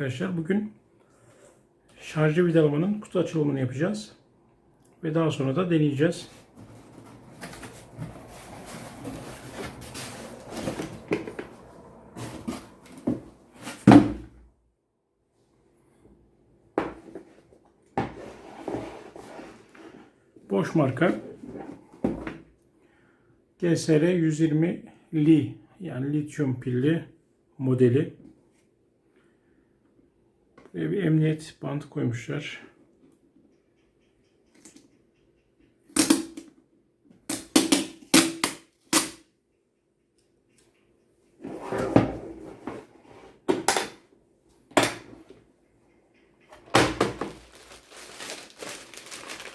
arkadaşlar. Bugün şarjlı vidalamanın kutu açılımını yapacağız. Ve daha sonra da deneyeceğiz. Boş marka GSR 120 Li yani lityum pilli modeli. Ve bir emniyet bandı koymuşlar.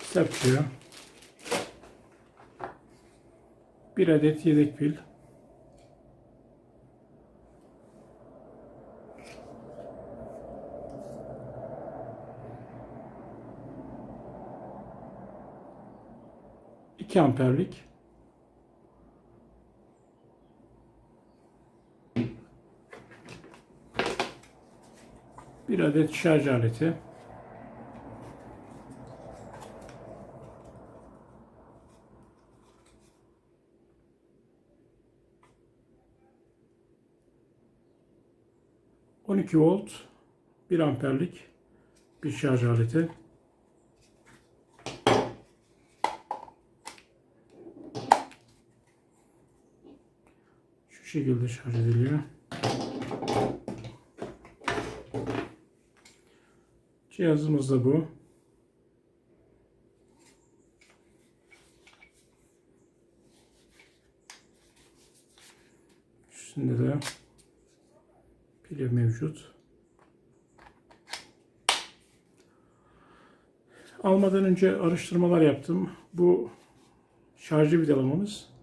Sapıyor. Bir adet yedek pil. İki amperlik. Bir adet şarj aleti. ...12 volt... ...1 amperlik... ...bir şarj aleti... şekilde şarj ediliyor. Cihazımız da bu. Üstünde de pili mevcut. Almadan önce araştırmalar yaptım. Bu şarjı vidalamamız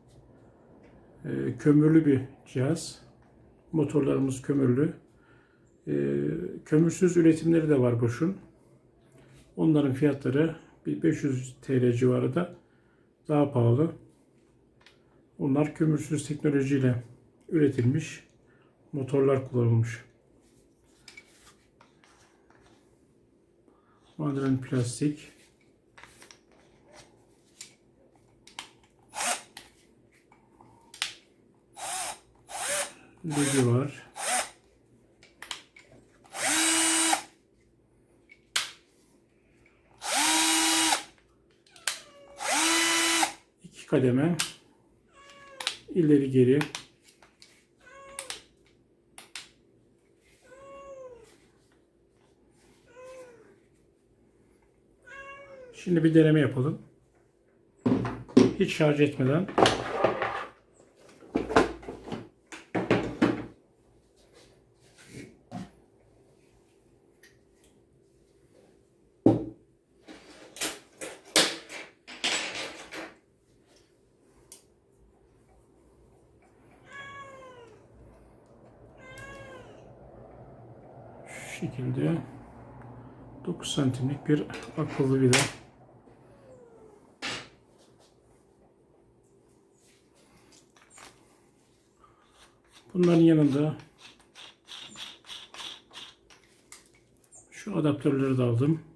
e, kömürlü bir cihaz. Motorlarımız kömürlü. E, kömürsüz üretimleri de var Bosch'un. Onların fiyatları bir 500 TL civarında daha pahalı. Onlar kömürsüz teknolojiyle üretilmiş motorlar kullanılmış. Madren plastik. Ledi var. İki kademe. ileri geri. Şimdi bir deneme yapalım. Hiç şarj etmeden. Şu şekilde 9 santimlik bir akıllı vida. Bunların yanında şu adaptörleri de aldım.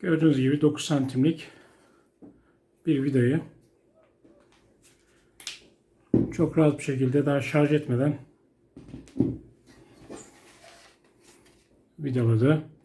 Gördüğünüz gibi 9 santimlik bir vidayı çok rahat bir şekilde daha şarj etmeden Vidaladı.